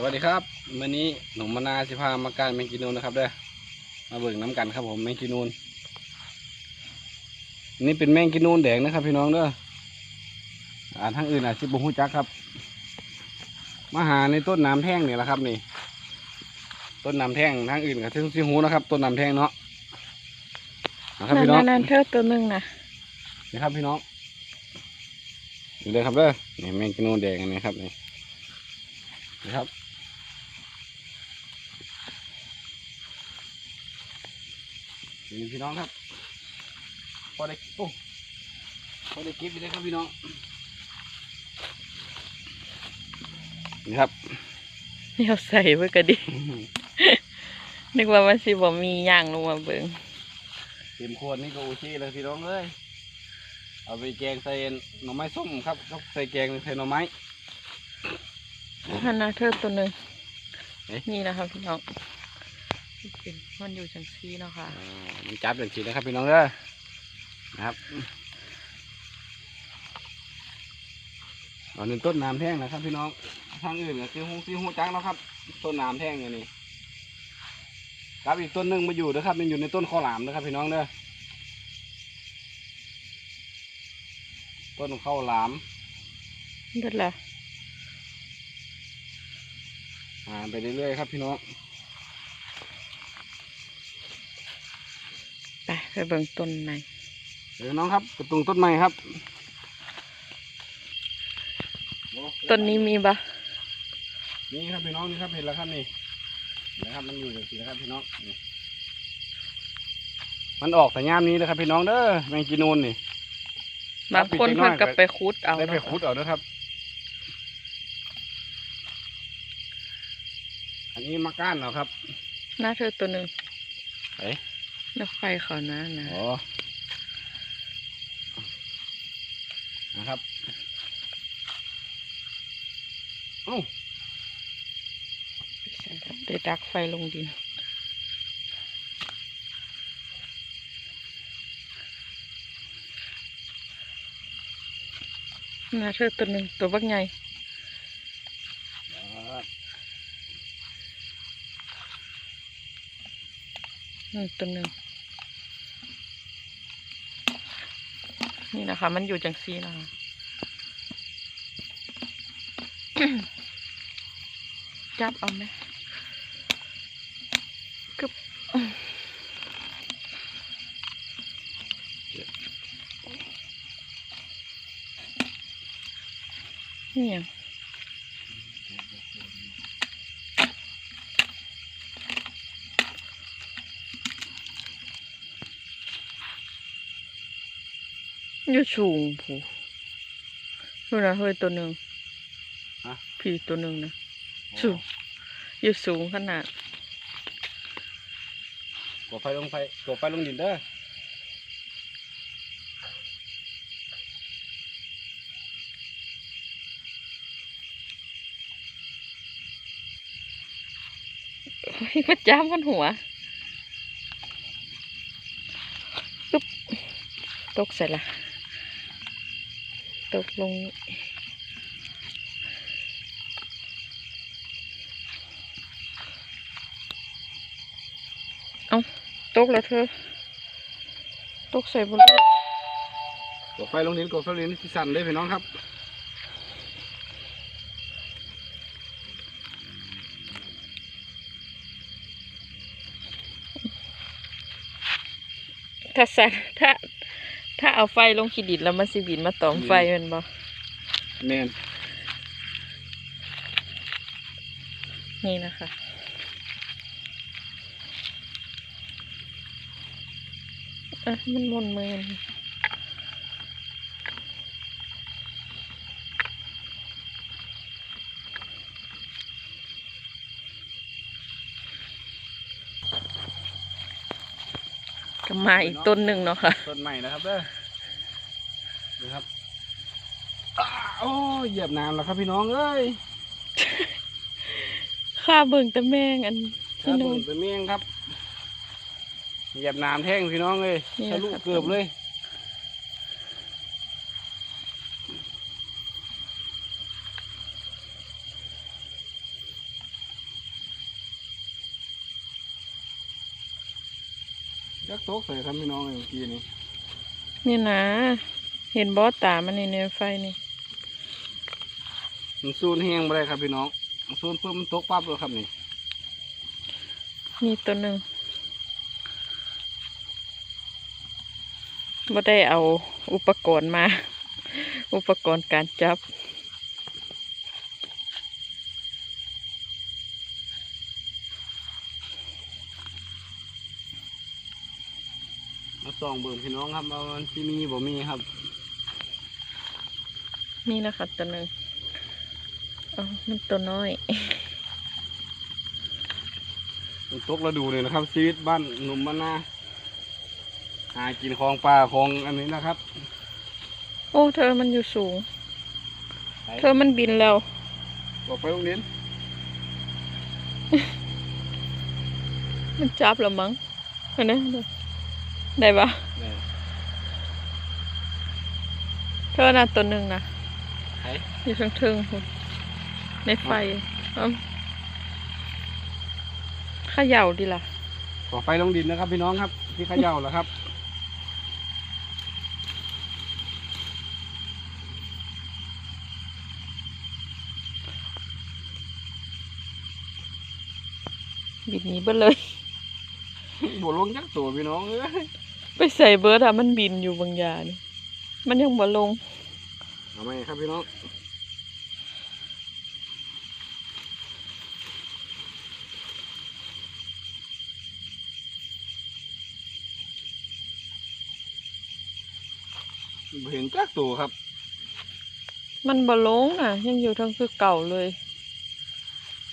สวัสดีครับวันนี้หนุ่มมนาสิพามาการแมงกีนูนนะครับเด้อมาเบิ่งน้ำกันครับผมแมงกีนูนนี่เป็นแมงกีนูนแดงนะครับ พี่น้องเด้ออ่าทางอื่นอาจจะบ่ฮู้จักครับมาหาในต้นน้ำแท่งนี่แหละครับ นี่ ต้นน้ำแท่งทางอื่นกับที่ที่ฮู้นะครับ ต้นน้ำแท่งเนาะนะครับนั่นพี่น้องนั่นๆๆเธอตัวหนึ่งนะนี่ครับพี่น้องนี่เลยครับเด้อนี่แมงกีนูนแดงอันนี้ครับนี่นี่ครับ นี่พี่น้องครับพอได้โอ้พอได้เก็บไปเลยครับพี่น้องนี่ครับเดี๋ยวใส่ไว้ก็ดีนึกว่ามันสิบ่มีย่างลงมาเบิ่งเต็มขวดนี่ก็โอเคเลยพี่น้องเลยเอาไปแกงใส่หน่อไม้ส้มครับก็ใส่แกงใส่หน่อไม้นั่นนะเธอตัวหนึ่งเอ๊ะนี่นะคะพี่น้อง เป็นมันอยู่จังซี่เนาะค่ะอ่ามันจับอย่างทีนะครับพี่น้องเด้อนะครับเอาหนึ่งต้นน้ำแท่งนะครับ พี่น้องทางอื่นก็คือฮงซีฮูจังเนาะครับ ต้นน้ำแท่งอันนี้ครับอีกต้นหนึ่งมาอยู่นะครับ มันอยู่ในต้นข้าวหลามนะครับ พี่น้องเด้อต้นข้าวหลามเด็ดละอ่าไปเรื่อยๆครับพี่น้อง ไปไปเบิ่งต้นไหนเดี๋ยวน้องครับกระตุงต้นไม้ครับต้นนี้มีปะนี่ครับพี่น้องนี่ครับเห็นแล้วครับนี่นะครับมันอยู่อย่างนี้นะครับพี่น้องนี่มันออกแต่ยามนี้นะครับ พี่น้องเด้อแมงกีนูนนี่บางคนครับเพิ่นก็ไปคุดเอาได้ไปเนาะขุดเอาเด้อครับ อันนี้มาก้านเอาครับ หน้าเธอตัวหนึ่งเอ๊ะนักไฟเขานะนะอ๋อนะครับเอ้าได้ดักไฟลงดินหน้าเธอตัวหนึ่งตัวบักใหญ่นี่ตัวหนึ่ง นี่นะคะ มันอยู่จังซีนะคะจับเอาไหมกึบนี่ยัง อยู่สูงผู้ดูนะเฮ้ยตัวหนึ่งฮะ ผีตัวหนึ่งนะสูงอยู่สูงขนาด กดไฟลงไฟกดไฟลงดินเด้อเฮ้ยมาจ้ามกันหัวปึ๊บตกใส่ละ ตกลงนี่เอาตกแล้วเธอ ตกใส่บนลูกกดไฟลงดินกดไฟลงดินที่สั่นเลยพี่น้องครับถ้าใส่ถ้า ถ้าเอาไฟลงขีดินแล้วมันสิบินมาตอมไฟแมันบ่แมนนี่นะคะ อะ มันมนมือ ก็มาอีกต้นหนึ่งเนาะค่ะ ต้นใหม่นะครับเด้อดูครับอ้าโอ้ยเหยียบน้ำแล้วครับพี่น้องเอ้ยข้าเบิ่งแต่แม่งอันคที่รับนู่ผมนเป็นเมี่ยงครับเหยียบน้ำแท่งพี่น้องเลยนี่ทะลุครับเกือบเลย จักโต๊ะใส่ครับพี่น้องเมื่อกี้นี่นี่นะ เห็นบอสตามันนี่ในไฟนี่มันซูนแห้งบ่ได้ครับพี่น้องมันซูนเพิ่มมันตกปั๊บเลยครับนี่มีตัวหนึ่งบ่ได้เอาอุปกรณ์มา อุปกรณ์การจับ ส่องเบิ่งพี่น้องครับว่ามันสิมีบ่มีครับมีนะคะตัวหนึ่งเอามันตัวน้อย มันตกระดูเลยนะครับ ชีวิตบ้านหนุ่มบ้านนาหากินของปลาของอันนี้นะครับโอ้เธอมันอยู่สูงไปเธอมันบินแล้วบอกไปโรงเรียนมันจับแล้วมั้งเห็นไหม ได้ปะนี่เธอน่ะตัวหนึ่งนะไปอยู่ข้างทึงพุ่นในไฟเอ้าเขย่าดีล่ะบอกไปลงดินนะครับ พี่น้องครับที่เขย่าแล้วครับบินหนี้เบิดเลยบ่ลงจักตัวพี่น้องเอ้ย ไปใส่เบิร์ดอะมันบินอยู่บางอย่างนี่มันยังบ่ลงเอาไหมครับพี่น้องบ่เห็นจักตัวครับ มันบ่ลงน่ะ ยังอยู่ทั้งคือเก่าเลย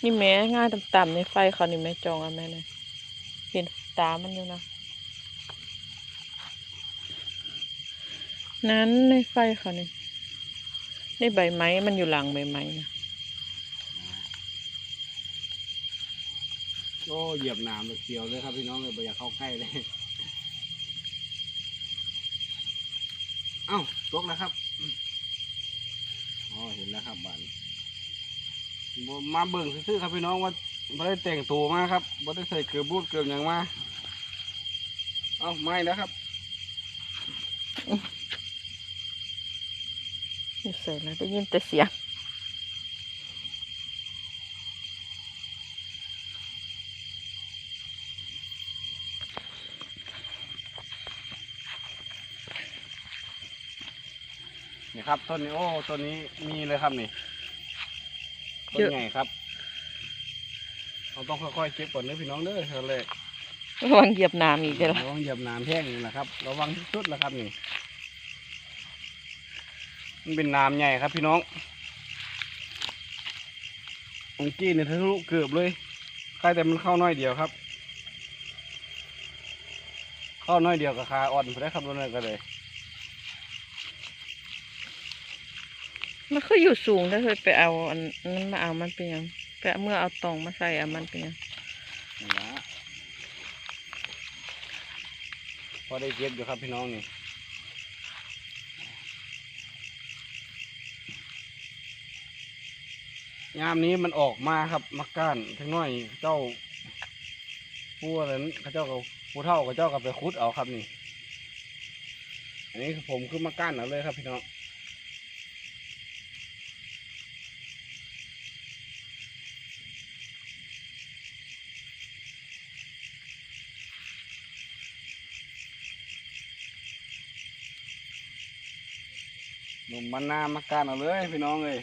นี่แม่ง่ายต่ำๆในไฟเขานี่แม่จองเอะแม่เนี่ยเห็นตามันอยู่นะ นั้นในไฟเขานี่ในใบไม้มันอยู่หลังใบไม้นะโอ้เหยียบหนามเลยเกี่ยวเลยครับพี่น้องเลยบอยากเข้าใกล้เลย เอ้าตกแล้วครับอ๋อเห็นแล้วครับบานมาเบิ่งซื่อครับพี่น้องว่าบ่ได้แต่งตัวมาครับบ่ได้ใส่เกลือบูดเกลือหยังมา เอ้าไม่แล้วครับ อยู่ใส่นะได้ยินแต่เสียงนี่ครับต้นนี้โอ้ต้นนี้มีเลยครับนี่ต้นเยอะใหญ่ครับเราต้องค่อยๆเก็บก่อนเด้อพี่น้องเด้อเท่าเลยระวังเหยียบน้ำอีกเลยล่ะระวังเหยียบน้ำแท่งนี่แหละครับระวังที่สุดแล้วครับนี่ มันเป็นน้ำใหญ่ครับพี่น้ององกี้เนี่ยทะลุเกือบเลยใครแต่มันเข้าน้อยเดียวครับ เข้าน้อยเดียวกับคาอ่อนไปได้ครับรถเลยก็เลยมันก็อยู่สูงถ้าเคยไปเอาอันนั้นมาเอามันเป็นหยังไปเอาเมื่อเอาตองมาใส่เอามันเป็นหยังนี่ละพอได้เก็บอยู่ครับพี่น้องนี่ ยามนี้มันออกมาครับมักก้านทั้งน้อยเจ้าผู้นั้นเขาเจ้ากับผู้เท่าเขาเจ้ากับไปคุดเอาครับนี่ อันนี้ผมคือมักก้านเอาเลยครับพี่น้องหนุ่มมันนามักก้านเอาเลยพี่น้องเลย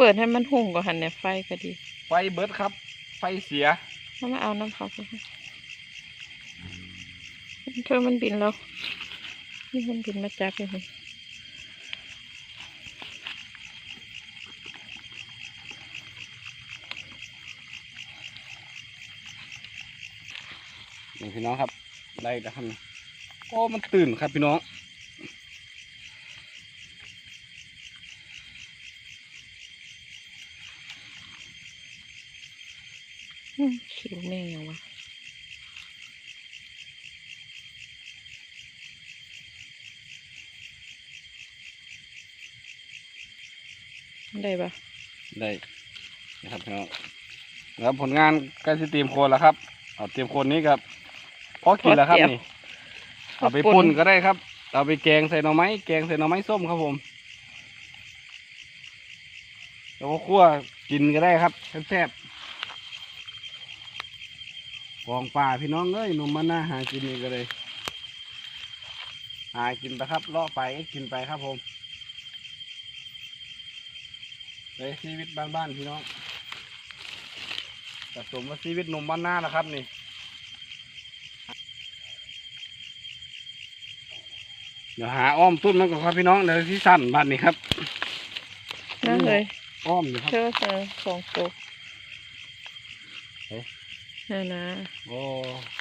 เปิดให้มันหุ่งกว่าหันเนี่ยไฟก็ดี ไฟเบิดครับ ไฟเสียถ้ามาเอาน้ำเขาไปเธอมันบินแล้ว นี่มันบินมาจับอยู่นี่นี่พี่น้องครับ ได้แล้วครับโอ้มันตื่นครับพี่น้อง อืมขิวแม่งยังวะได้ปะได้นะครับพี่น้องแล้วผลงานใกล้จะเตรียมโคนแล้วครับ เอาเตรียมโคนนี้กับพอกินแล้วครับพอเจียวนี่เอาไปปุ่นก็ได้ครับ เอาไปแกงใส่หน่อไม้แกงใส่หน่อไม้ส้มครับผมแล้วก็คั่วกินก็ได้ครับแซ่บๆ กองป่าพี่น้องเอ้ยหนมมันน่าหากินนี่ก็เลย หากินไปครับเลาะไปก็กินไปครับผมเลยชีวิตบ้านๆพี่น้องผสมกับชีวิตหนุ่มบ้านหน้านะครับนี่เดี๋ยวหาอ้อมตุ้นมันก่อนครับพี่น้องเดี๋ยวที่สั้นบ้านนี้ครับนั่นเลยอ้อมอยู่ครับเชื่อเออสองตัวเอ๊ะ นั่นนะโอ้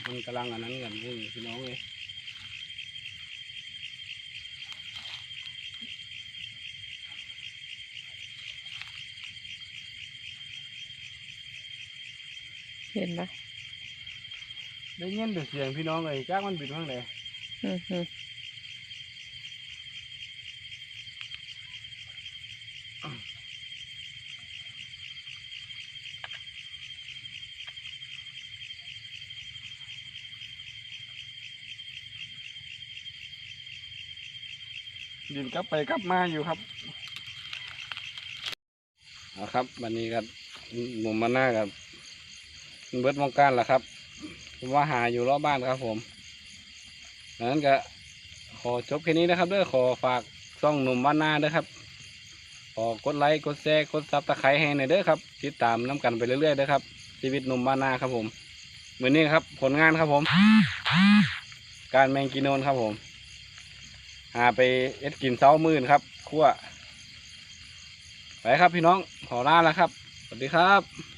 มันกำลังอันนั้นกันนี่พี่น้องเลยเห็นไหมได้ยินแต่เสียงพี่น้องเลยจ้างมันบินข้างไหนอือ หือบินกลับไปกลับมาอยู่ครับเอาครับวันนี้ครับหนุ่มมาหน้ากับเบิร์ดมองการแหละครับผมว่าหาอยู่รอบบ้านครับผมดังนั้นก็ขอจบแค่นี้นะครับเด้อขอฝากช่องหนุ่มบ้านหน้าเด้อครับขอกดไลค์กดแชร์กดซับตะไคร้ให้หน่อยเด้อครับติดตามน้ำกันไปเรื่อยๆเด้อครับ ชีวิตหนุ่มบ้านนาครับผมเหมือนนี้ครับ ผลงานครับผม การแมงกินโนนครับผม หาไปเอ็ดกินเช้ามื่นครับคั่วไปครับพี่น้องขอลาแล้วครับ สวัสดีครับ